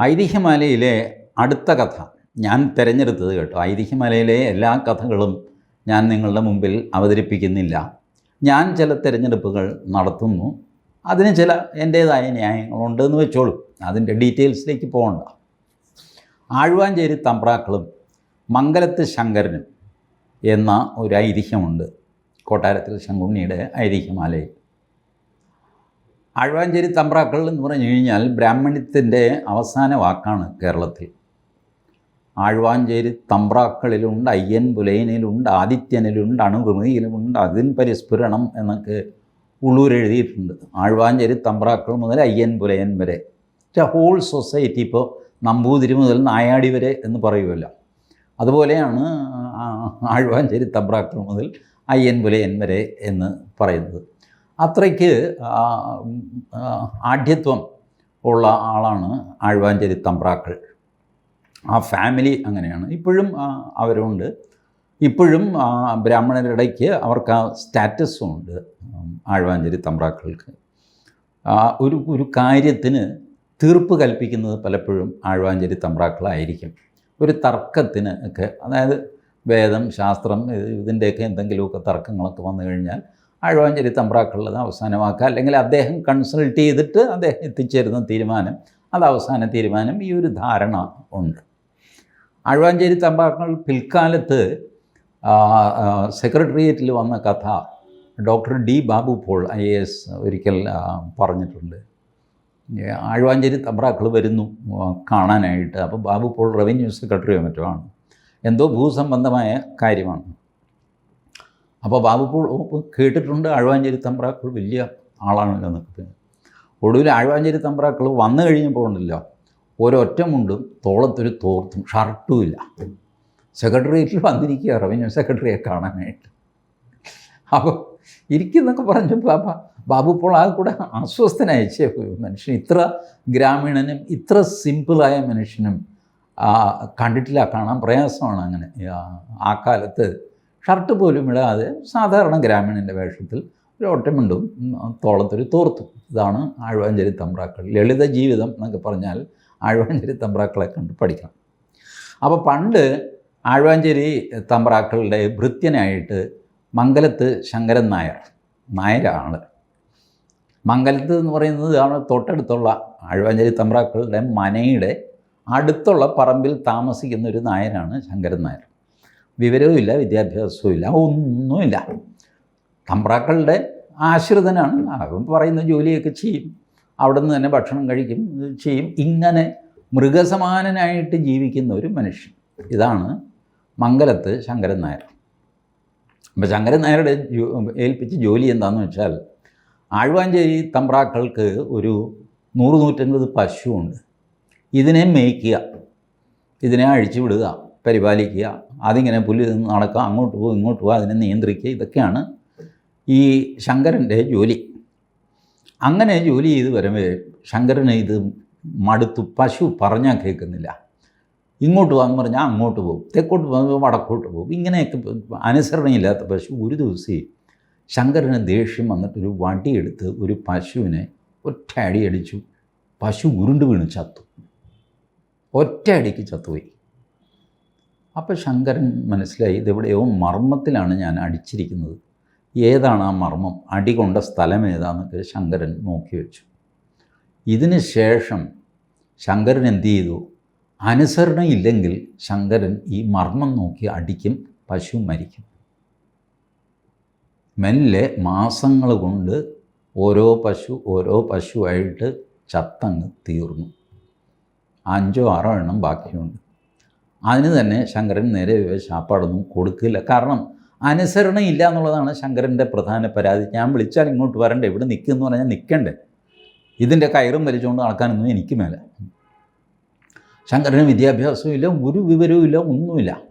ഐതിഹ്യമാലയിലെ അടുത്ത കഥ. ഞാൻ തിരഞ്ഞെടുത്തത് കേട്ടോ. ഐതിഹ്യമാലയിലെ എല്ലാ കഥകളും ഞാൻ നിങ്ങളുടെ മുമ്പിൽ അവതരിപ്പിക്കുന്നില്ല. ഞാൻ ചില തിരഞ്ഞെടുപ്പുകൾ നടത്തുന്നു. അതിന് ചില എന്റേതായ ന്യായങ്ങളുണ്ടെന്ന് വെച്ചോളൂ. അതിന്റെ ഡീറ്റെയിൽസിലേക്ക് പോകണ്ട. ആഴ്വാഞ്ചേരി തമ്പ്രാക്കളും മംഗലത്ത് ശങ്കരനും എന്ന ഒരു ഐതിഹ്യമുണ്ട്. കൊട്ടാരത്തിൽ ശങ്കുണ്ണിയുടെ ഐതിഹ്യമാലയിൽ. ആഴ്വാഞ്ചേരി തമ്പ്രാക്കൾ എന്ന് പറഞ്ഞു കഴിഞ്ഞാൽ ബ്രാഹ്മണ്യത്തിന്റെ അവസാന വാക്കാണ് കേരളത്തിൽ. ആഴ്വാഞ്ചേരി തമ്പ്രാക്കളിലുണ്ട് അയ്യൻ പുലയനിലുണ്ട് ആദിത്യനിലുണ്ട് അണുകൃതിയിലുമുണ്ട് അതിൻ പരിസ്ഫുരണം എന്നൊക്കെ ഉള്ളൂർ എഴുതിയിട്ടുണ്ട്. ആഴ്വാഞ്ചേരി തമ്പ്രാക്കൾ മുതൽ അയ്യൻ പുലയൻ വരെ ഹോൾ സൊസൈറ്റി ഇപ്പോൾ നമ്പൂതിരി മുതൽ നായാടി വരെ എന്ന് പറയുമല്ലോ. അതുപോലെയാണ് ആഴ്വാഞ്ചേരി തമ്പ്രാക്കൾ മുതൽ അയ്യൻ പുലയൻ വരെ എന്ന് പറയുന്നത്. അത്രയ്ക്ക് ആഢ്യത്വം ഉള്ള ആളാണ് ആഴ്വാഞ്ചേരി തമ്പ്രാക്കൾ. ആ ഫാമിലി അങ്ങനെയാണ്. ഇപ്പോഴും അവരുണ്ട്. ഇപ്പോഴും ബ്രാഹ്മണരുടെ ഇടയ്ക്ക് അവർക്ക് ആ സ്റ്റാറ്റസും ഉണ്ട് ആഴ്വാഞ്ചേരി തമ്പ്രാക്കൾക്ക്. ഒരു ഒരു കാര്യത്തിന് തീർപ്പ് കൽപ്പിക്കുന്നത് പലപ്പോഴും ആഴ്വാഞ്ചേരി തമ്പ്രാക്കളായിരിക്കും. ഒരു തർക്കത്തിന് ഒക്കെ അതായത് വേദം ശാസ്ത്രം ഇതിന്റെയൊക്കെ എന്തെങ്കിലുമൊക്കെ തർക്കങ്ങളൊക്കെ വന്നു കഴിഞ്ഞാൽ ആഴ്വാഞ്ചേരി തമ്പ്രാക്കളുള്ളത് അവസാനമാക്കുക. അല്ലെങ്കിൽ അദ്ദേഹം കൺസൾട്ട് ചെയ്തിട്ട് അദ്ദേഹം എത്തിച്ചേരുന്ന തീരുമാനം അത് അവസാന തീരുമാനം ഈ ഒരു ധാരണ ഉണ്ട്. ആഴ്വാഞ്ചേരി തമ്പ്രാക്കൾ പിൽക്കാലത്ത് സെക്രട്ടേറിയറ്റിൽ വന്ന കഥ doctor D Babu Paul I A S ഒരിക്കൽ പറഞ്ഞിട്ടുണ്ട്. ആഴ്വാഞ്ചേരി തമ്പ്രാക്കൾ വരുന്നു കാണാനായിട്ട്. അപ്പോൾ ബാബു പോൾ റവന്യൂ സെക്രട്ടറിയോ മറ്റോ ആണ്. എന്തോ ഭൂസംബന്ധമായ കാര്യമാണ്. അപ്പോൾ ബാബു പോൾ കേട്ടിട്ടുണ്ട് ആഴ്വാഞ്ചേരി തമ്പ്രാക്കൾ വലിയ ആളാണല്ലോ എന്നൊക്കെ ഒടുവിൽ ആഴ്വാഞ്ചേരി തമ്പ്രാക്കൾ വന്നു കഴിഞ്ഞപ്പോൾ ഉണ്ടല്ലോ ഒരൊറ്റ മുണ്ടും തോളത്തൊരു തോർത്തും ഷർട്ടും ഇല്ല. സെക്രട്ടേറിയറ്റിൽ വന്നിരിക്കുക റവന്യൂ സെക്രട്ടറിയെ കാണാനായിട്ട്. അപ്പോൾ ഇരിക്കുന്നൊക്കെ പറഞ്ഞു ബാബ ബാബു ഇപ്പോൾ ആ കൂടെ അസ്വസ്ഥനായി മനുഷ്യൻ. ഇത്ര ഗ്രാമീണനും ഇത്ര സിമ്പിളായ മനുഷ്യനും കണ്ടിട്ടില്ല കാണാൻ പ്രയാസമാണ് അങ്ങനെ. ആ കാലത്ത് ഷർട്ട് പോലും ഇടാതെ സാധാരണ ഗ്രാമീണന്റെ വേഷത്തിൽ ഒരു ഒട്ടമുണ്ടും തോളത്തൊരു തോർത്തും. ഇതാണ് ആഴ്വാഞ്ചേരി തമ്പ്രാക്കൾ. ലളിത ജീവിതം എന്നൊക്കെ പറഞ്ഞാൽ ആഴ്വാഞ്ചേരി തമ്പ്രാക്കളെ കണ്ട് പഠിക്കണം. അപ്പോൾ പണ്ട് ആഴ്വാഞ്ചേരി തമ്പ്രാക്കളുടെ ഭൃത്യനായിട്ട് മംഗലത്ത് ശങ്കരൻ നായർ നായരാണ്. മംഗലത്ത് എന്ന് പറയുന്നത് ആണ് തൊട്ടടുത്തുള്ള ആഴ്വാഞ്ചേരി തമ്പ്രാക്കളുടെ മനയുടെ അടുത്തുള്ള പറമ്പിൽ താമസിക്കുന്ന ഒരു നായരാണ് ശങ്കരൻ നായർ. വിവരവും ഇല്ല വിദ്യാഭ്യാസവും ഇല്ല ഒന്നുമില്ല. തമ്പ്രാക്കളുടെ ആശ്രിതനാണ്. അവൻ പറയുന്ന ജോലിയൊക്കെ ചെയ്യും. അവിടെ നിന്ന് തന്നെ ഭക്ഷണം കഴിക്കും ചെയ്യും. ഇങ്ങനെ മൃഗസമാനനായിട്ട് ജീവിക്കുന്ന ഒരു മനുഷ്യൻ. ഇതാണ് മംഗലത്ത് ശങ്കരൻ നായർ. അപ്പോൾ ശങ്കരൻ നായരുടെ ഏൽപ്പിച്ച ജോലി എന്താണെന്ന് വെച്ചാൽ ആഴ്വാഞ്ചേരി തമ്പ്രാക്കൾക്ക് ഒരു നൂറ് നൂറ്റൻപത് പശുവുണ്ട്. ഇതിനെ മേയ്ക്കുക. ഇതിനെ അഴിച്ചു വിടുക. പരിപാലിക്കുക. അതിങ്ങനെ പുല്ല് നടക്കുക അങ്ങോട്ട് പോകുക ഇങ്ങോട്ട് പോകുക അതിനെ നിയന്ത്രിക്കുക. ഇതൊക്കെയാണ് ഈ ശങ്കരന്റെ ജോലി. അങ്ങനെ ജോലി ചെയ്ത് വരുമ്പോൾ ശങ്കരന് ഇത് മടുത്തു. പശു പറഞ്ഞാൽ കേൾക്കുന്നില്ല. ഇങ്ങോട്ട് പോകാമെന്ന് പറഞ്ഞാൽ അങ്ങോട്ട് പോകും. തെക്കോട്ട് പോകുമ്പോൾ വടക്കോട്ട് പോകും. ഇങ്ങനെയൊക്കെ അനുസരണയില്ലാത്ത പശു ഒരു ദിവസം ശങ്കരന് ദേഷ്യം വന്നിട്ടൊരു വടിയെടുത്ത് ഒരു പശുവിനെ ഒറ്റ അടി അടിച്ചു. പശു ഉരുണ്ട് വീണ് ചത്തു. ഒറ്റ അടിക്ക് ചത്തുപോയി. അപ്പോൾ ശങ്കരൻ മനസ്സിലായി ഇതെവിടെയോ മർമ്മത്തിലാണ് ഞാൻ അടിച്ചിരിക്കുന്നത്. ഏതാണ് ആ മർമ്മം? അടി കൊണ്ട സ്ഥലം ഏതാന്നൊക്കെ ശങ്കരൻ നോക്കി വെച്ചു. ഇതിന് ശേഷം ശങ്കരൻ എന്തു ചെയ്തു? അനുസരണയില്ലെങ്കിൽ ശങ്കരൻ ഈ മർമ്മം നോക്കി അടിക്കും പശു മരിക്കും. മെല്ലെ മാസങ്ങൾ കൊണ്ട് ഓരോ പശു ഓരോ പശുവായിട്ട് ചത്തങ്ങ് തീർന്നു. അഞ്ചോ ആറോ എണ്ണം ബാക്കിയുണ്ട്. അതിന് തന്നെ ശങ്കരൻ നേരെ ശാപ്പാടൊന്നും കൊടുക്കില്ല. കാരണം അനുസരണയില്ല എന്നുള്ളതാണ് ശങ്കരന്റെ പ്രധാന പരാതി. ഞാൻ വിളിച്ചാൽ ഇങ്ങോട്ട് വരണ്ടേ? ഇവിടെ നിൽക്കുമെന്ന് പറഞ്ഞാൽ നിൽക്കണ്ടേ? ഇതിന്റെ കയറും വലിച്ചുകൊണ്ട് നടക്കാനൊന്നും എനിക്ക് മേലെ. ശങ്കരന് വിദ്യാഭ്യാസവും ഇല്ല ഒരു വിവരവും ഇല്ല ഒന്നുമില്ല.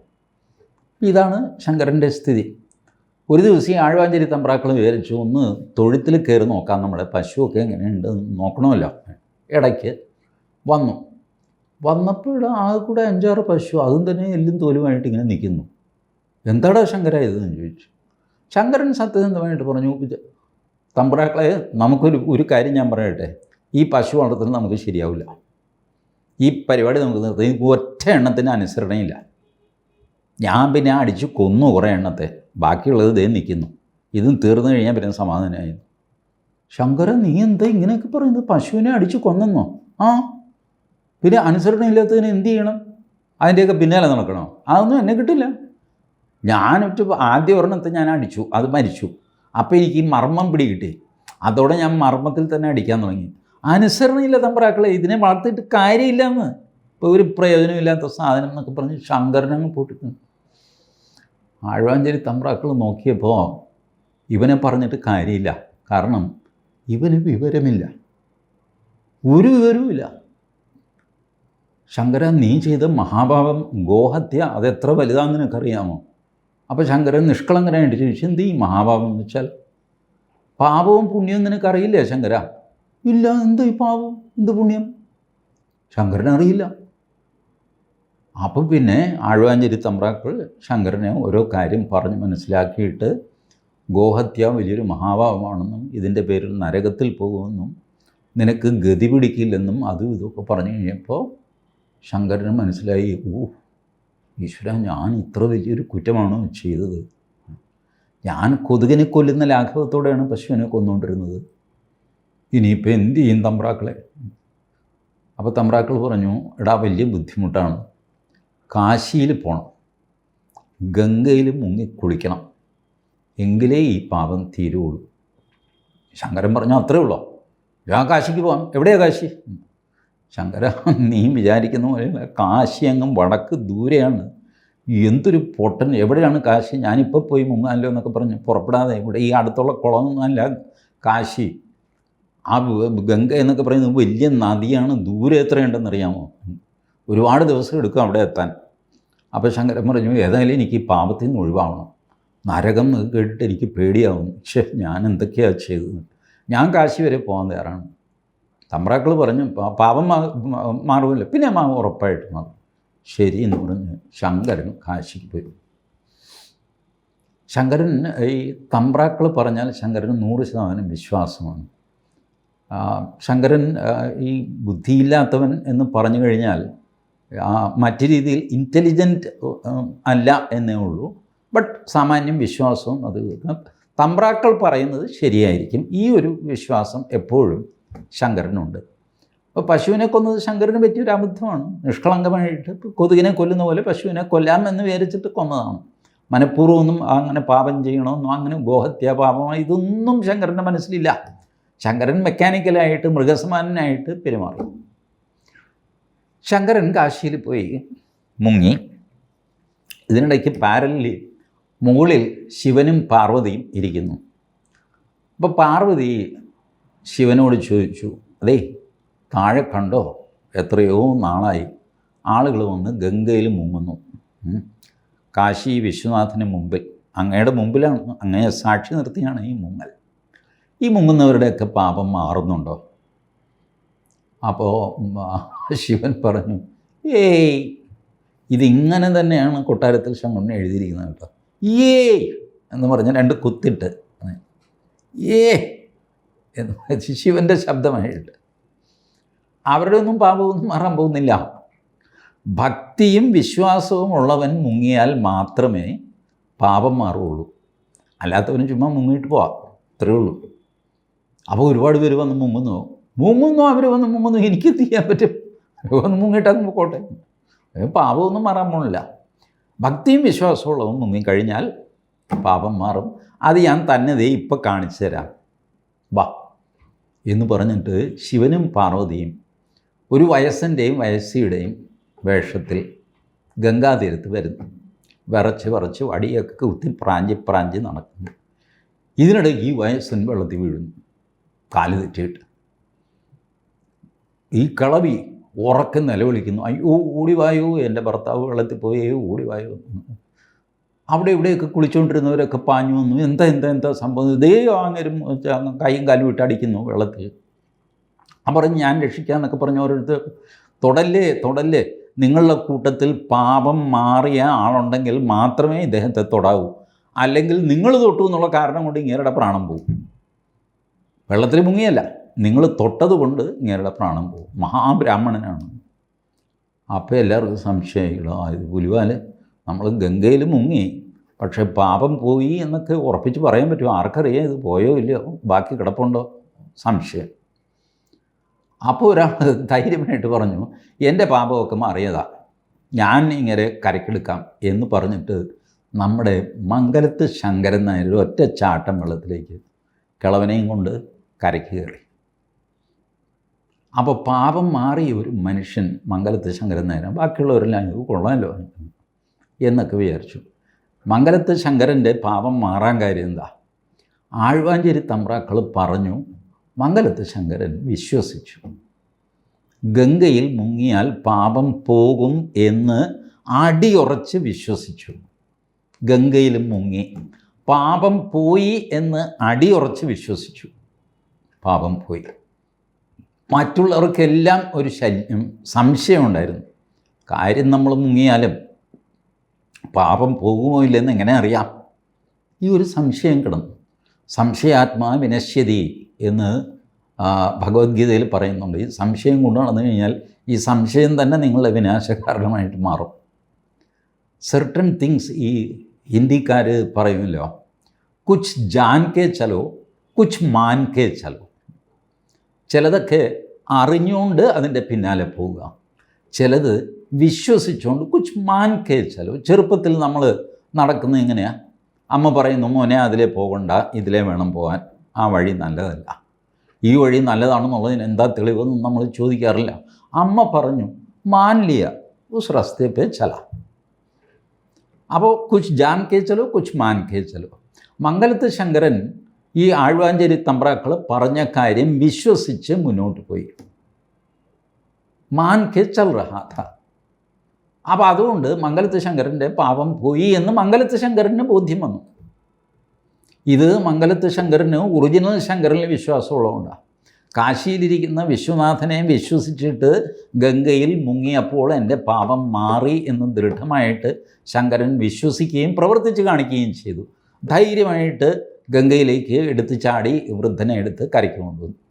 ഇതാണ് ശങ്കരന്റെ സ്ഥിതി. ഒരു ദിവസം ഈ ആഴ്വാഞ്ചേരി തമ്പ്രാക്കൾ വിചാരിച്ചു ഒന്ന് തൊഴുത്തിൽ കയറി നോക്കാം നമ്മുടെ പശുവൊക്കെ എങ്ങനെയുണ്ട്? നോക്കണമല്ലോ. ഇടയ്ക്ക് വന്നു. വന്നപ്പോൾ ആകെ കൂടെ അഞ്ചാറ് പശു അതും തന്നെ എല്ലും തോലുമായിട്ട് ഇങ്ങനെ നിൽക്കുന്നു. എന്താടാ ശങ്കര ഇതെന്ന് ചോദിച്ചു. ശങ്കരൻ സത്യസന്ധമായിട്ട് പറഞ്ഞു തമ്പുരാക്കളെ നമുക്കൊരു ഒരു കാര്യം ഞാൻ പറയട്ടെ. ഈ പശു വളർത്തൽ നമുക്ക് ശരിയാവില്ല. ഈ പരിപാടി നമുക്ക് നിർത്തി ഒറ്റ എണ്ണത്തിന് അനുസരണയില്ല. ഞാൻ പിന്നെ അടിച്ച് കൊന്നു കുറേ എണ്ണത്തെ. ബാക്കിയുള്ളത് ദേ നിൽക്കുന്നു. ഇതും തീർന്നു കഴിഞ്ഞാൽ പിന്നെ സമാധാനമായി ശങ്കര നീ എന്താ ഇങ്ങനെയൊക്കെ പറയുന്നത്? പശുവിനെ അടിച്ച് കൊന്നെന്നോ? ആ പിന്നെ അനുസരണയില്ലാത്തതിന് എന്ത് ചെയ്യണം? അതിന്റെയൊക്കെ പിന്നാലെ നടക്കണോ? അതൊന്നും എന്നെ കിട്ടില്ല. ഞാനൊറ്റ ആദ്യ ഒരെണ്ണത്തെ ഞാൻ അടിച്ചു അത് മരിച്ചു. അപ്പോൾ എനിക്ക് ഈ മർമ്മം പിടി കിട്ടി. അതോടെ ഞാൻ മർമ്മത്തിൽ തന്നെ അടിക്കാൻ തുടങ്ങി. അനുസരണയില്ല തമ്പ്രാക്കളെ ഇതിനെ വളർത്തിയിട്ട് കാര്യമില്ലെന്ന്. ഇപ്പോൾ ഒരു പ്രയോജനമില്ലാത്ത സാധനം എന്നൊക്കെ പറഞ്ഞ് ശങ്കരനങ്ങ് പൊട്ടിക്കുന്നു ആഴ്വാഞ്ചേരി തമ്പ്രാക്കൾ നോക്കിയപ്പോൾ ഇവനെ പറഞ്ഞിട്ട് കാര്യമില്ല. കാരണം ഇവന് വിവരമില്ല. ഒരു വിവരവുമില്ല. ശങ്കര നീ ചെയ്ത മഹാഭാവം ഗോഹത്യ അതെത്ര വലുതാണെന്ന് നിനക്കറിയാമോ? അപ്പോൾ ശങ്കരൻ നിഷ്കളങ്കനായിട്ട് ചോദിച്ചു എന്ത് ഈ മഹാഭാവം എന്ന് വെച്ചാൽ? പാപവും പുണ്യവും നിനക്കറിയില്ലേ ശങ്കര? ഇല്ല എന്ത് ഈ പാപം? എന്ത് പുണ്യം? ശങ്കരൻ അറിയില്ല. അപ്പോൾ പിന്നെ ആഴ്വാഞ്ചേരി തമ്പ്രാക്കൾ ശങ്കരനെ ഓരോ കാര്യം പറഞ്ഞ് മനസ്സിലാക്കിയിട്ട് ഗോഹത്യ വലിയൊരു മഹാഭാവമാണെന്നും ഇതിന്റെ പേരിൽ നരകത്തിൽ പോകുമെന്നും നിനക്ക് ഗതി പിടിക്കില്ലെന്നും അതും ഇതൊക്കെ പറഞ്ഞു കഴിഞ്ഞപ്പോൾ ശങ്കരന് മനസ്സിലായി ഓ ഈശ്വര ഞാൻ ഇത്ര വലിയൊരു കുറ്റമാണോ ചെയ്തത്? ഞാൻ കൊതുകിനെ കൊല്ലുന്ന ലാഘവത്തോടെയാണ് പശുവിനെ കൊന്നുകൊണ്ടിരുന്നത് ഇനിയിപ്പോൾ എന്ത് ചെയ്യും തമ്പ്രാക്കളെ? അപ്പോൾ തമ്പ്രാക്കൾ പറഞ്ഞു എടാ വലിയ ബുദ്ധിമുട്ടാണ്. കാശിയിൽ പോകണം ഗംഗയിൽ മുങ്ങി കുളിക്കണം. എങ്കിലേ ഈ പാപം തീരുള്ളൂ. ശങ്കരൻ പറഞ്ഞു അത്രേ ഉള്ളോ? ഞാൻ കാശിക്ക് പോകാം എവിടെയാണ് കാശി? ശങ്കര നീ വിചാരിക്കുന്ന പോലെയല്ല. കാശി അങ്ങും വടക്ക് ദൂരെയാണ്. എന്തൊരു പൊട്ടൻ എവിടെയാണ് കാശി? ഞാനിപ്പോൾ പോയി മുങ്ങാനല്ലോ എന്നൊക്കെ പറഞ്ഞ്. പുറപ്പെടാതെ ഇവിടെ ഈ അടുത്തുള്ള കുളമൊന്നുമല്ല കാശി. ആ ഗംഗ എന്നൊക്കെ പറയുന്നത് വലിയ നദിയാണ്. ദൂരെ എത്രയുണ്ടെന്ന് അറിയാമോ ഒരുപാട് ദിവസം എടുക്കും അവിടെ എത്താൻ. അപ്പോൾ ശങ്കരൻ പറഞ്ഞു ഏതായാലും എനിക്ക് ഈ പാപത്തിൽ നിന്ന് ഒഴിവാകണം നരകം എന്നൊക്കെ കേട്ടിട്ട് എനിക്ക് പേടിയാവും. പക്ഷേ ഞാൻ എന്തൊക്കെയാണ് ചെയ്തത്? ഞാൻ കാശി വരെ പോകാൻ തയ്യാറാണ്. തമ്പ്രാക്കൾ പറഞ്ഞു "പാ- പാപം മാറുമല്ലോ. പിന്നെ മാ ഉറപ്പായിട്ട് മാറും. ശരി എന്ന് പറഞ്ഞ് ശങ്കരൻ കാശിക്ക് പോയി. ശങ്കരൻ ഈ തമ്പ്രാക്കൾ പറഞ്ഞാൽ ശങ്കരന് നൂറ് ശതമാനം വിശ്വാസമാണ്. ശങ്കരൻ ഈ ബുദ്ധിയില്ലാത്തവൻ എന്ന് പറഞ്ഞു കഴിഞ്ഞാൽ മറ്റു രീതിയിൽ ഇന്റലിജന്റ് അല്ല എന്നേ ഉള്ളൂ. ബട്ട് സാമാന്യം വിശ്വാസവും അത് തമ്പ്രാക്കൾ പറയുന്നത് ശരിയായിരിക്കും. ഈ ഒരു വിശ്വാസം എപ്പോഴും ശങ്കരനുണ്ട്. അപ്പോൾ പശുവിനെ കൊന്നത് ശങ്കരന് പറ്റിയൊരു അബദ്ധമാണ്. നിഷ്കളങ്കമായിട്ട് കൊതുകിനെ കൊല്ലുന്ന പോലെ പശുവിനെ കൊല്ലാം എന്ന് വിചാരിച്ചിട്ട് കൊന്നതാണ്. മനഃപൂർവമൊന്നും അങ്ങനെ പാപം ചെയ്യണമെന്നും അങ്ങനെ ഗോഹത്യ പാപമായി ഇതൊന്നും ശങ്കരന്റെ മനസ്സിലില്ല. ശങ്കരൻ മെക്കാനിക്കലായിട്ട് മൃഗസമാനായിട്ട് പെരുമാറി. ശങ്കരൻ കാശിയിൽ പോയി മുങ്ങി. ഇതിനിടയ്ക്ക് പാരലിൽ മുകളിൽ ശിവനും പാർവതിയും ഇരിക്കുന്നു. അപ്പോൾ പാർവതി ശിവനോട് ചോദിച്ചു അതേ താഴെ കണ്ടോ? എത്രയോ നാളായി. ആളുകൾ വന്ന് ഗംഗയിൽ മുങ്ങുന്നു. കാശി വിശ്വനാഥന് മുമ്പിൽ അങ്ങയുടെ മുമ്പിലാണ് അങ്ങയെ സാക്ഷി നിർത്തിയാണ് ഈ മുങ്ങൽ. ഈ മുങ്ങുന്നവരുടെയൊക്കെ പാപം മാറുന്നുണ്ടോ? അപ്പോൾ ശിവൻ പറഞ്ഞു ഏയ് ഇതിങ്ങനെ തന്നെയാണ് കൊട്ടാരത്തിൽ ശങ്കുണ്ണ എഴുതിയിരിക്കുന്നത് കേട്ടോ. ഏയ് എന്ന് പറഞ്ഞ് രണ്ട് കുത്തിട്ട് ഏ എന്ന്. ശിവന്റെ ശബ്ദമായിട്ട് അവരുടെ ഒന്നും പാപമൊന്നും മാറാൻ പോകുന്നില്ല. ഭക്തിയും വിശ്വാസവും ഉള്ളവൻ മുങ്ങിയാൽ മാത്രമേ പാപം മാറുകയുള്ളൂ. അല്ലാത്തവന് ചുമ്മാ മുങ്ങിയിട്ട് പോവാം. അത്രയേ ഉള്ളൂ. അപ്പോൾ ഒരുപാട് പേര് വന്ന് മുങ്ങുന്നു. മുങ്ങുന്നു അവർ വന്ന് മുങ്ങുന്നു. എനിക്ക് ചെയ്യാൻ പറ്റും? വന്ന് മുങ്ങിയിട്ട് അങ്ങ് പോട്ടെ പാപമൊന്നും മാറാൻ പോകുന്നില്ല. ഭക്തിയും വിശ്വാസവും ഉള്ളവൻ മുങ്ങിക്കഴിഞ്ഞാൽ പാപം മാറും. അത് ഞാൻ തന്നെ ദേ ഇപ്പം കാണിച്ചു തരാം. വാ. എന്ന് പറഞ്ഞിട്ട് ശിവനും പാർവതിയും ഒരു വയസ്സന്റെയും വയസ്സിയുടെയും വേഷത്തിൽ ഗംഗാതീരത്ത് വരുന്നു. വിറച്ച് വിറച്ച് വടിയൊക്കെ കുത്തി പ്രാഞ്ചി പ്രാഞ്ചി നടക്കുന്നു. ഇതിനിടെ ഈ വയസ്സൻ വെള്ളത്തിൽ വീഴുന്നു. കാൽ തെറ്റിയിട്ട്. ഈ കളവി ഉറക്കം നിലവിളിക്കുന്നു. അയ്യോ ഓടിവായോ എന്റെ ഭർത്താവ് വെള്ളത്തിൽ പോയേ ഓടിവായോ അവിടെ ഇവിടെയൊക്കെ കുളിച്ചുകൊണ്ടിരുന്നവരൊക്കെ പാഞ്ഞു വന്നു. എന്താ എന്താ എന്താ സംഭവം? ഇതേ ആങ്ങരും കൈയും കാലും ഇട്ട് അടിക്കുന്നു വെള്ളത്തിൽ. ആ പറഞ്ഞ് ഞാൻ രക്ഷിക്കാമെന്നൊക്കെ പറഞ്ഞ ഓരോരുത്തർ തുടല്ലേ തുടല്ലേ. നിങ്ങളുടെ കൂട്ടത്തിൽ പാപം മാറിയ ആളുണ്ടെങ്കിൽ മാത്രമേ ഇദ്ദേഹത്തെ തൊടാവൂ. അല്ലെങ്കിൽ നിങ്ങൾ തൊട്ടു എന്നുള്ള കാരണം കൊണ്ട് ഇങ്ങേരുടെ പ്രാണം പോകും വെള്ളത്തിൽ മുങ്ങിയല്ല നിങ്ങൾ തൊട്ടത് കൊണ്ട് ഇങ്ങേരുടെ പ്രാണം പോകും മഹാബ്രാഹ്മണനാണ്. അപ്പോൾ എല്ലാവർക്കും സംശയമായില്ലോ ആ ഇത് പുലിവാൽ. നമ്മൾ ഗംഗയിൽ മുങ്ങി. പക്ഷേ പാപം പോയി എന്നൊക്കെ ഉറപ്പിച്ച് പറയാൻ പറ്റുമോ? ആർക്കറിയാം ഇത് പോയോ ഇല്ലയോ? ബാക്കി കിടപ്പുണ്ടോ? സംശയം. അപ്പോൾ ഒരാൾ ധൈര്യമായിട്ട് പറഞ്ഞു എന്റെ പാപമൊക്കെ മാറിയതാ. ഞാൻ ഇങ്ങനെ കരക്കെടുക്കാം എന്ന് പറഞ്ഞിട്ട് നമ്മുടെ മംഗലത്ത് ശങ്കരൻ നായർ ഒറ്റ ചാട്ടം വെള്ളത്തിലേക്ക് കിളവനെയും കൊണ്ട് കരയ്ക്ക് കയറി. അപ്പോൾ പാപം മാറിയ ഒരു മനുഷ്യൻ മംഗലത്ത് ശങ്കരൻ നായർ ബാക്കിയുള്ളവരെല്ലാം കൊള്ളാമല്ലോ എന്നൊക്കെ വിചാരിച്ചു. മംഗലത്ത് ശങ്കരന്റെ പാപം മാറാൻ കാര്യം എന്താ? ആഴ്വാഞ്ചേരി തമ്പ്രാക്കൾ പറഞ്ഞു മംഗലത്ത് ശങ്കരൻ വിശ്വസിച്ചു. ഗംഗയിൽ മുങ്ങിയാൽ പാപം പോകും എന്ന് അടിയുറച്ച് വിശ്വസിച്ചു. ഗംഗയിൽ മുങ്ങി. പാപം പോയി എന്ന് അടിയുറച്ച് വിശ്വസിച്ചു. പാപം പോയി. മറ്റുള്ളവർക്കെല്ലാം ഒരു ശല്യം സംശയമുണ്ടായിരുന്നു. കാര്യം നമ്മൾ മുങ്ങിയാലും പാപം പോകുമോ ഇല്ലെന്ന് എങ്ങനെ അറിയാം? ഈ ഒരു സംശയം കിടന്നു. സംശയാത്മാ വിനശ്യതി എന്ന് ഭഗവത്ഗീതയിൽ പറയുന്നുണ്ട്. ഈ സംശയം കൊണ്ട് നടന്നു കഴിഞ്ഞാൽ ഈ സംശയം തന്നെ നിങ്ങളുടെ വിനാശകാരണമായിട്ട് മാറും. സെർട്ടൺ തിങ്സ് ഈ ഹിന്ദിക്കാർ പറയുമല്ലോ കുച്ച് ജാൻ കെ ചലോ കുച്ച് മാൻ കെ ചലോ. ചിലതൊക്കെ അറിഞ്ഞുകൊണ്ട് അതിന്റെ പിന്നാലെ പോവുക. ചിലത് വിശ്വസിച്ചുകൊണ്ട് കുച്ച് മാൻ കെ ചലോ ചെറുപ്പത്തിൽ നമ്മൾ നടക്കുന്നത് എങ്ങനെയാണ് അമ്മ പറയുന്നു മോനെ അതിലേ പോകണ്ട. ഇതിലേ വേണം പോകാൻ ആ വഴി നല്ലതല്ല. ഈ വഴി നല്ലതാണെന്നുള്ളതിന് എന്താ തെളിവെന്ന് നമ്മൾ ചോദിക്കാറില്ല. അമ്മ പറഞ്ഞു മാൻലിയ ഉസ് റസ്തേ പേ ചല. അപ്പോൾ കുച്ച് ജാൻ കെ ചലോ കുച്ച് മാൻ കെ ചലോ മംഗലത്ത് ശങ്കരൻ ഈ ആഴ്വാഞ്ചേരി തമ്പ്രാക്കൾ പറഞ്ഞ കാര്യം വിശ്വസിച്ച് മുന്നോട്ട് പോയി. മാൻ കെ ചൽ റഹാഥ അപ്പോൾ അതുകൊണ്ട് മംഗലത്ത് ശങ്കരന്റെ പാപം പോയി എന്ന് മംഗലത്ത് ശങ്കരന് ബോധ്യം വന്നു. ഇത് മംഗലത്ത് ശങ്കരന് ഒറിജിനൽ ശങ്കരനിൽ വിശ്വാസമുള്ളതുകൊണ്ടാണ്. കാശിയിലിരിക്കുന്ന വിശ്വനാഥനെ വിശ്വസിച്ചിട്ട് ഗംഗയിൽ മുങ്ങിയപ്പോൾ എന്റെ പാപം മാറി എന്ന് ദൃഢമായിട്ട് ശങ്കരൻ വിശ്വസിക്കുകയും പ്രവർത്തിച്ച് കാണിക്കുകയും ചെയ്തു. ധൈര്യമായിട്ട് ഗംഗയിലേക്ക് എടുത്ത് ചാടി വൃദ്ധനെ എടുത്ത് കരയ്ക്ക് കൊണ്ടുവന്നു.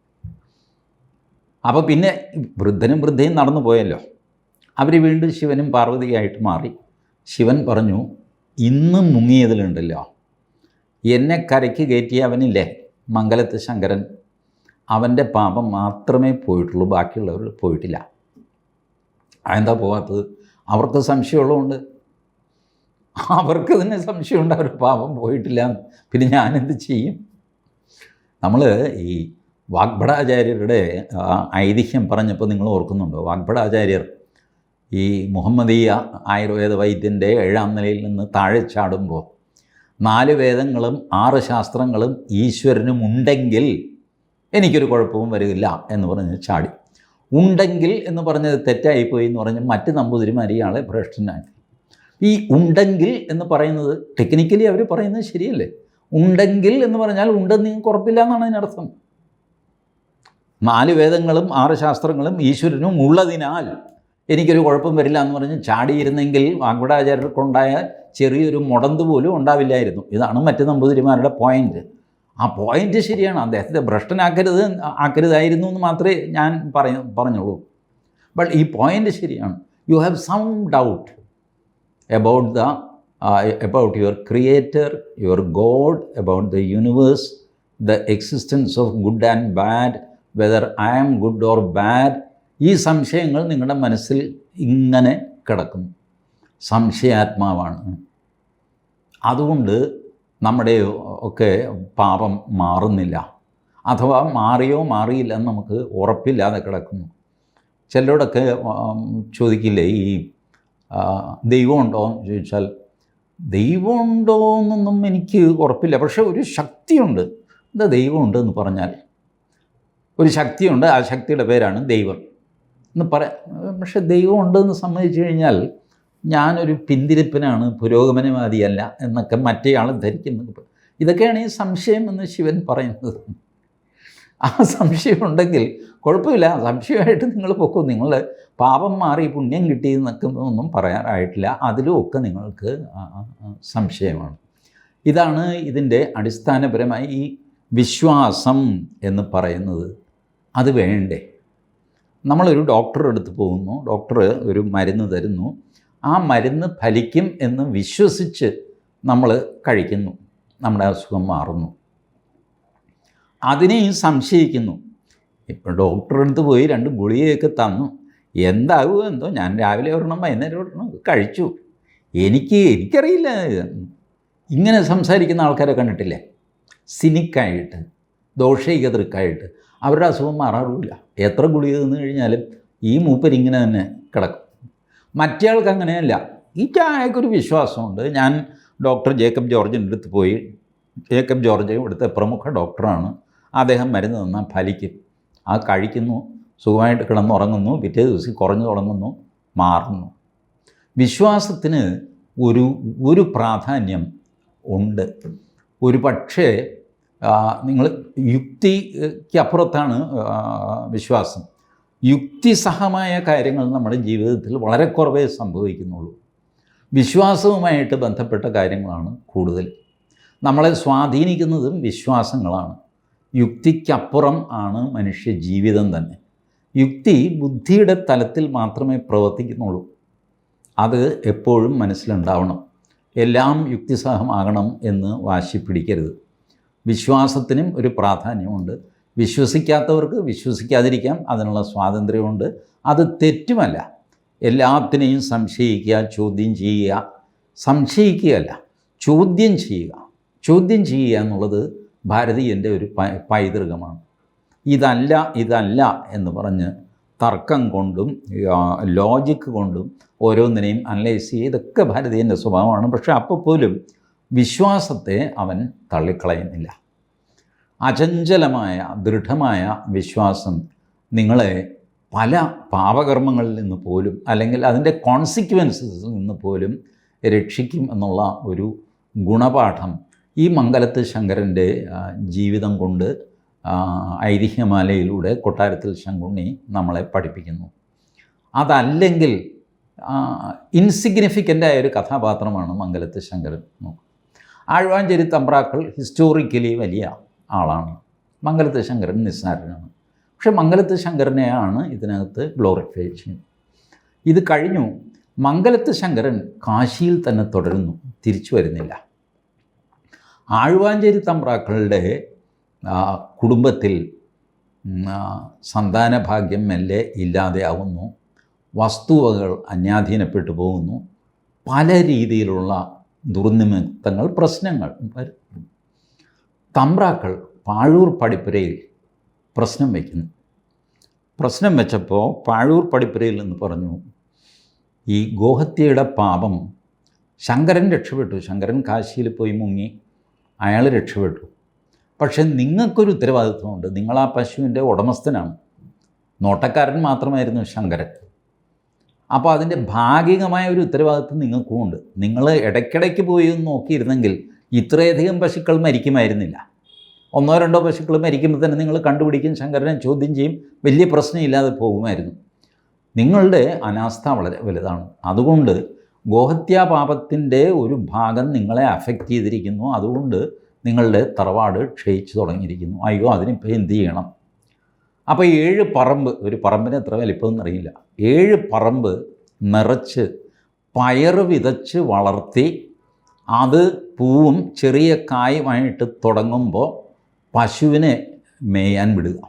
അപ്പോൾ പിന്നെ വൃദ്ധനും വൃദ്ധയും നടന്നു പോയല്ലോ. അവർ വീണ്ടും ശിവനും പാർവതിയായിട്ട് മാറി. ശിവൻ പറഞ്ഞു ഇന്ന് മുങ്ങിയതിലുണ്ടല്ലോ. എന്നെ കരയ്ക്ക് കയറ്റിയ അവനില്ലേ മംഗലത്ത് ശങ്കരൻ? അവന്റെ പാപം മാത്രമേ പോയിട്ടുള്ളൂ ബാക്കിയുള്ളവർ പോയിട്ടില്ല. അതെന്താ പോവാത്തത്? അവർക്ക് സംശയമുള്ളതുകൊണ്ട്. അവർക്ക് തന്നെ സംശയമുണ്ട് അവർ പാപം പോയിട്ടില്ല. പിന്നെ ഞാനെന്ത് ചെയ്യും? നമ്മൾ ഈ വാഗ്ഭടാചാര്യരുടെ ഐതിഹ്യം പറഞ്ഞപ്പോൾ നിങ്ങൾ ഓർക്കുന്നുണ്ടോ? വാഗ്ഭടാചാര്യർ ഈ മുഹമ്മദീയ ആയുർവേദ വൈദ്യന്റെ ഏഴാം നിലയിൽ നിന്ന് താഴെ ചാടുമ്പോൾ നാല് വേദങ്ങളും ആറ് ശാസ്ത്രങ്ങളും ഈശ്വരനും ഉണ്ടെങ്കിൽ എനിക്കൊരു കുഴപ്പവും വരില്ല എന്ന് പറഞ്ഞ് ചാടി. ഉണ്ടെങ്കിൽ എന്ന് പറഞ്ഞത് തെറ്റായിപ്പോയി എന്ന് പറഞ്ഞ് മറ്റ് നമ്പൂതിരിമാർ ഇയാളെ ഭ്രഷ്ടനാക്കി ഈ ഉണ്ടെങ്കിൽ എന്ന് പറയുന്നത് ടെക്നിക്കലി അവർ പറയുന്നത് ശരിയല്ലേ? ഉണ്ടെങ്കിൽ എന്ന് പറഞ്ഞാൽ ഉണ്ടെന്ന് നിങ്ങൾക്ക് ഉറപ്പില്ല എന്നാണ് അതിനർത്ഥം. നാല് വേദങ്ങളും ആറ് ശാസ്ത്രങ്ങളും ഈശ്വരനും ഉള്ളതിനാൽ എനിക്കൊരു കുഴപ്പം വരില്ല എന്ന് പറഞ്ഞ് ചാടിയിരുന്നെങ്കിൽ വാഗ്വടാചാര്യർക്കുണ്ടായ ചെറിയൊരു മുടന്ത് പോലും ഉണ്ടാവില്ലായിരുന്നു. ഇതാണ് മറ്റ് നമ്പൂതിരിമാരുടെ പോയിന്റ് ആ പോയിന്റ് ശരിയാണ്. അദ്ദേഹത്തെ ഭ്രഷ്ടനാക്കരുത് ആക്കരുതായിരുന്നു എന്ന് മാത്രമേ ഞാൻ പറയ പറഞ്ഞുള്ളൂ ബട്ട് ഈ പോയിന്റ് ശരിയാണ്. You have some doubt about the about your creator your god about the universe the existence of good and and bad I am good or bad ഈ സംശയങ്ങൾ നിങ്ങളുടെ മനസ്സിൽ ഇങ്ങനെ കിടക്കുന്നു സംശയാത്മാവാണ്. അതുകൊണ്ട് നമ്മുടെ ഒക്കെ പാപം മാറുന്നില്ല. അഥവാ മാറിയോ മാറിയില്ല എന്ന് നമുക്ക് ഉറപ്പില്ലാതെ കിടക്കുന്നു. ചിലരോടൊക്കെ ചോദിക്കില്ലേ ഈ ദൈവമുണ്ടോ എന്ന് ചോദിച്ചാൽ ദൈവമുണ്ടോ എന്നൊന്നും എനിക്ക് ഉറപ്പില്ല. പക്ഷേ ഒരു ശക്തിയുണ്ട്. എന്താ ദൈവമുണ്ട് എന്ന് പറഞ്ഞാൽ ഒരു ശക്തിയുണ്ട് ആ ശക്തിയുടെ പേരാണ് ദൈവം. എന്ന് പറ പക്ഷെ ദൈവം ഉണ്ടെന്ന് സമ്മതിച്ചു കഴിഞ്ഞാൽ ഞാനൊരു പിന്തിരിപ്പനാണ് പുരോഗമനവാദിയല്ല എന്നൊക്കെ മറ്റേയാൾ ധരിക്കുന്നത് ഇതൊക്കെയാണ് ഈ സംശയം എന്ന് ശിവൻ പറയുന്നത്. ആ സംശയമുണ്ടെങ്കിൽ കുഴപ്പമില്ല. സംശയമായിട്ട് നിങ്ങൾ പൊക്കും. നിങ്ങൾ പാപം മാറി പുണ്യം കിട്ടി എന്നൊക്കെ ഒന്നും പറയാനായിട്ടില്ല. അതിലും ഒക്കെ നിങ്ങൾക്ക് സംശയമാണ്. ഇതാണ് ഇതിന്റെ അടിസ്ഥാനപരമായി ഈ വിശ്വാസം എന്ന് പറയുന്നത് അത് വേണ്ടേ? നമ്മളൊരു ഡോക്ടറെ അടുത്ത് പോകുന്നു. ഡോക്ടർ ഒരു മരുന്ന് തരുന്നു. ആ മരുന്ന് ഫലിക്കും എന്ന് വിശ്വസിച്ച് നമ്മൾ കഴിക്കുന്നു. നമ്മുടെ അസുഖം മാറുന്നു. അതിനെയും സംശയിക്കുന്നു. ഇപ്പോൾ ഡോക്ടറെ അടുത്ത് പോയി രണ്ട് ഗുളികയൊക്കെ തന്നു. എന്താകുമോ എന്തോ. ഞാൻ രാവിലെ ഒരെണ്ണം വൈകുന്നേരം ഒരെണ്ണം കഴിച്ചു. എനിക്ക് എനിക്കറിയില്ല. ഇങ്ങനെ സംസാരിക്കുന്ന ആൾക്കാരെ കണ്ടിട്ടില്ലേ? സിനിക്കായിട്ട് ദോഷൈകതൃക്കായിട്ട് അവരുടെ അസുഖം മാറാറില്ല എത്ര ഗുളിക തിന്നു കഴിഞ്ഞാലും ഈ മൂപ്പരിങ്ങനെ തന്നെ കിടക്കും. മറ്റേ അങ്ങനെയല്ല. ഈ ചായക്കൊരു വിശ്വാസമുണ്ട്. ഞാൻ ഡോക്ടർ ജേക്കബ് ജോർജിന്റെ അടുത്ത് പോയി. ജേക്കബ് ജോർജ് ഇവിടുത്തെ പ്രമുഖ ഡോക്ടറാണ്. അദ്ദേഹം മരുന്ന് തന്നാൽ ഫലിക്കും. ആ കഴിക്കുന്നു സുഖമായിട്ട് കിടന്നുറങ്ങുന്നു പിറ്റേ ദിവസം കുറഞ്ഞു തുടങ്ങുന്നു മാറുന്നു. വിശ്വാസത്തിന് ഒരു ഒരു പ്രാധാന്യം ഉണ്ട്. ഒരു പക്ഷേ നിങ്ങൾ യുക്തിക്ക് അപ്പുറത്താണ് വിശ്വാസം. യുക്തിസഹമായ കാര്യങ്ങൾ നമ്മുടെ ജീവിതത്തിൽ വളരെ കുറവേ സംഭവിക്കുന്നുള്ളൂ. വിശ്വാസവുമായിട്ട് ബന്ധപ്പെട്ട കാര്യങ്ങളാണ് കൂടുതൽ. നമ്മളെ സ്വാധീനിക്കുന്നതും വിശ്വാസങ്ങളാണ്. യുക്തിക്കപ്പുറം ആണ് മനുഷ്യ ജീവിതം തന്നെ. യുക്തി ബുദ്ധിയുടെ തലത്തിൽ മാത്രമേ പ്രവർത്തിക്കുന്നുള്ളൂ. അത് എപ്പോഴും മനസ്സിലുണ്ടാവണം. എല്ലാം യുക്തിസഹമാകണം എന്ന് വാശി പിടിക്കരുത്. വിശ്വാസത്തിനും ഒരു പ്രാധാന്യമുണ്ട്. വിശ്വസിക്കാത്തവർക്ക് വിശ്വസിക്കാതിരിക്കാം അതിനുള്ള സ്വാതന്ത്ര്യമുണ്ട്. അത് തെറ്റുമല്ല. എല്ലാത്തിനെയും സംശയിക്കുക ചോദ്യം ചെയ്യുക സംശയിക്കുകയല്ല ചോദ്യം ചെയ്യുക. ചോദ്യം ചെയ്യുക എന്നുള്ളത് ഭാരതീയന്റെ ഒരു പൈതൃകമാണ്. ഇതല്ല ഇതല്ല എന്ന് പറഞ്ഞ് തർക്കം കൊണ്ടും ലോജിക്ക് കൊണ്ടും ഓരോന്നിനെയും അനലൈസ് ചെയ്യുക ഇതൊക്കെ ഭാരതീയന്റെ സ്വഭാവമാണ്. പക്ഷേ അപ്പോൾ പോലും വിശ്വാസത്തെ അവൻ തള്ളിക്കളയുന്നില്ല. അചഞ്ചലമായ ദൃഢമായ വിശ്വാസം നിങ്ങളെ പല പാപകർമ്മങ്ങളിൽ നിന്ന് പോലും അല്ലെങ്കിൽ അതിന്റെ കോൺസിക്വൻസസിൽ നിന്ന് പോലും രക്ഷിക്കും എന്നുള്ള ഒരു ഗുണപാഠം ഈ മംഗലത്ത് ശങ്കരന്റെ ജീവിതം കൊണ്ട് ഐതിഹ്യമാലയിലൂടെ കൊട്ടാരത്തിൽ ശങ്കുണ്ണി നമ്മളെ പഠിപ്പിക്കുന്നു. അതല്ലെങ്കിൽ ഇൻസിഗ്നിഫിക്കന്റായ ഒരു കഥാപാത്രമാണ് മംഗലത്ത് ശങ്കരൻ. ആഴ്വാഞ്ചേരി തമ്പ്രാക്കൾ ഹിസ്റ്റോറിക്കലി വലിയ ആളാണ്. മംഗലത്ത് ശങ്കരൻ നിസ്സാരനാണ്. പക്ഷേ മംഗലത്ത് ശങ്കരനെയാണ് ഇതിനകത്ത് ഗ്ലോറിഫൈ ചെയ്യുന്നത്. ഇത് കഴിഞ്ഞു. മംഗലത്ത് ശങ്കരൻ കാശിയിൽ തന്നെ തുടരുന്നു. തിരിച്ചു വരുന്നില്ല. ആഴ്വാഞ്ചേരി തമ്പ്രാക്കളുടെ കുടുംബത്തിൽ സന്താന ഭാഗ്യം മെല്ലെ ഇല്ലാതെയാവുന്നു. വസ്തുവകൾ അന്യാധീനപ്പെട്ടു പോകുന്നു. പല രീതിയിലുള്ള ദുർനിമിത്തങ്ങൾ പ്രശ്നങ്ങൾ. വരും തമ്പ്രാക്കൾ പാഴൂർ പടിപ്പുരയിൽ പ്രശ്നം വയ്ക്കുന്നു. പ്രശ്നം വെച്ചപ്പോൾ പാഴൂർ പടിപ്പുരയിൽ നിന്ന് പറഞ്ഞു ഈ ഗോഹത്യയുടെ പാപം ശങ്കരൻ രക്ഷപ്പെട്ടു. ശങ്കരൻ കാശിയിൽ പോയി മുങ്ങി. അയാൾ രക്ഷപ്പെട്ടു. പക്ഷെ നിങ്ങൾക്കൊരു ഉത്തരവാദിത്വമുണ്ട്. നിങ്ങൾ ആ പശുവിന്റെ ഉടമസ്ഥനാണ്. നോട്ടക്കാരൻ മാത്രമായിരുന്നു ശങ്കരൻ. അപ്പോൾ അതിന്റെ ഭാഗികമായ ഒരു ഉത്തരവാദിത്വം നിങ്ങൾക്കും ഉണ്ട് നിങ്ങൾ ഇടയ്ക്കിടയ്ക്ക് പോയി നോക്കിയിരുന്നെങ്കിൽ ഇത്രയധികം പശുക്കൾ മരിക്കുമായിരുന്നില്ല. ഒന്നോ രണ്ടോ പശുക്കൾ മരിക്കുമ്പോൾ തന്നെ നിങ്ങൾ കണ്ടുപിടിക്കും ശങ്കരനെ ചോദ്യം ചെയ്യും വലിയ പ്രശ്നമില്ലാതെ പോകുമായിരുന്നു. നിങ്ങളുടെ അനാസ്ഥ വളരെ വലുതാണ്. അതുകൊണ്ട് ഗോഹത്യാപാപത്തിന്റെ ഒരു ഭാഗം നിങ്ങളെ അഫക്റ്റ് ചെയ്തിരിക്കുന്നു. അതുകൊണ്ട് നിങ്ങളുടെ തറവാട് ക്ഷയിച്ചു തുടങ്ങിയിരിക്കുന്നു. അയ്യോ അതിനിപ്പോൾ എന്ത് ചെയ്യണം? അപ്പോൾ ഏഴ് പറമ്പ് ഒരു പറമ്പിന് എത്ര വലിപ്പമെന്ന് അറിയില്ല. ഏഴ് പറമ്പ് നിറച്ച് പയറ് വിതച്ച് വളർത്തി അത് പൂവും ചെറിയ കായുമായിട്ട് തുടങ്ങുമ്പോൾ പശുവിനെ മേയാൻ വിടുക.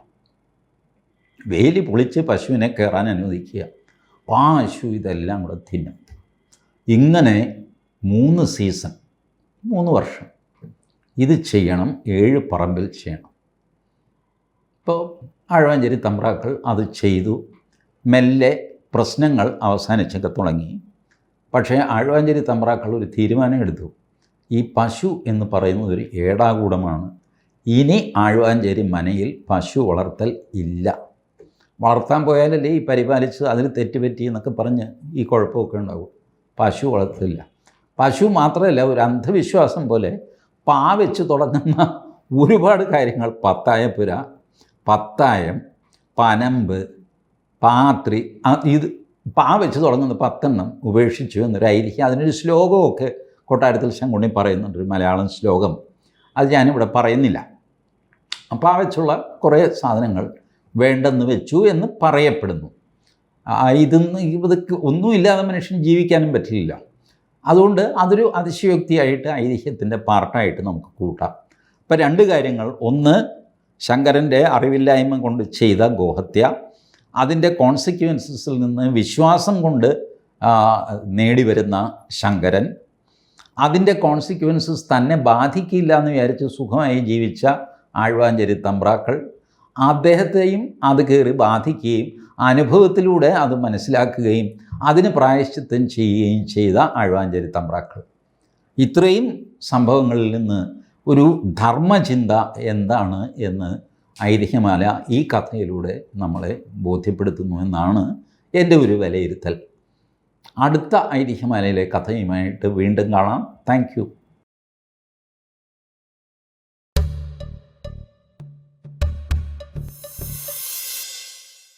വേലി പൊളിച്ച് പശുവിനെ കയറാൻ അനുവദിക്കുക. പശു ഇതെല്ലാം കൂടെ തിന്നും. ഇങ്ങനെ മൂന്ന് സീസൺ മൂന്ന് വർഷം. ഇത് ചെയ്യണം ഏഴ് പറമ്പിൽ ചെയ്യണം. ഇപ്പോൾ ആഴവാഞ്ചേരി തമ്പ്രാക്കൾ അത് ചെയ്തു. മെല്ലെ പ്രശ്നങ്ങൾ അവസാനിച്ചൊക്കെ തുടങ്ങി. പക്ഷേ ആഴവാഞ്ചേരി തമ്പ്രാക്കൾ ഒരു തീരുമാനം എടുത്തു ഈ പശു എന്ന് പറയുന്നത് ഒരു ഏടാകൂടമാണ്. ഇനി ആഴ്വാഞ്ചേരി മനയിൽ പശു വളർത്തൽ ഇല്ല. വളർത്താൻ പോയാലല്ലേ ഈ പരിപാലിച്ച് അതിൽ തെറ്റുപറ്റി എന്നൊക്കെ പറഞ്ഞ് ഈ കുഴപ്പമൊക്കെ ഉണ്ടാകും. പശു വളർത്തില്ല. പശു മാത്രമല്ല ഒരു അന്ധവിശ്വാസം പോലെ പാ വെച്ച് തുടങ്ങുന്ന ഒരുപാട് കാര്യങ്ങൾ. പത്തായപ്പുര പത്തായം പനമ്പ് പാത്രി ആ, ഇത് പാ വെച്ച് തുടങ്ങുന്ന പത്തെണ്ണം ഉപേക്ഷിച്ചു എന്നൊരു ഐതിഹ്യം അതിനൊരു ശ്ലോകമൊക്കെ കൊട്ടാരത്തിൽ ശങ്കുണ്ണി പറയുന്നുണ്ട് ഒരു മലയാളം ശ്ലോകം. അത് ഞാനിവിടെ പറയുന്നില്ല. പാ വെച്ചുള്ള കുറേ സാധനങ്ങൾ വേണ്ടെന്ന് വെച്ചു എന്ന് പറയപ്പെടുന്നു. ആ, ഇതൊന്നും ഇതൊക്കെ ഒന്നുമില്ലാതെ മനുഷ്യൻ ജീവിക്കാനും പറ്റില്ല അതുകൊണ്ട് അതൊരു അതിശയോക്തിയായിട്ട് ഐതിഹ്യത്തിന്റെ പാർട്ടായിട്ട് നമുക്ക് കൂട്ടാം. അപ്പോൾ രണ്ട് കാര്യങ്ങൾ. ഒന്ന് ശങ്കരന്റെ അറിവില്ലായ്മ കൊണ്ട് ചെയ്ത ഗോഹത്യ അതിന്റെ കോൺസിക്വൻസസിൽ നിന്ന് വിശ്വാസം കൊണ്ട് നേടിവരുന്ന ശങ്കരൻ. അതിന്റെ കോൺസിക്വൻസസ് തന്നെ ബാധിക്കില്ല എന്ന് വിചാരിച്ച് സുഖമായി ജീവിച്ച ആഴ്വാഞ്ചേരി തമ്പ്രാക്കൾ. അദ്ദേഹത്തെയും അത് കയറി ബാധിക്കുകയും അനുഭവത്തിലൂടെ അത് മനസ്സിലാക്കുകയും അതിന് പ്രായശ്ചിത്തം ചെയ്യുകയും ചെയ്ത ആഴ്വാഞ്ചേരി തമ്പ്രാക്കൾ. ഇത്രയും സംഭവങ്ങളിൽ നിന്ന് ഒരു ധർമ്മചിന്ത എന്താണ് എന്ന് ഐതിഹ്യമാല ഈ കഥയിലൂടെ നമ്മളെ ബോധ്യപ്പെടുത്തുന്നു എന്നാണ് എന്റെ ഒരു വിലയിരുത്തൽ. അടുത്ത ഐതിഹ്യമാലയിലെ കഥയുമായിട്ട് വീണ്ടും കാണാം. താങ്ക്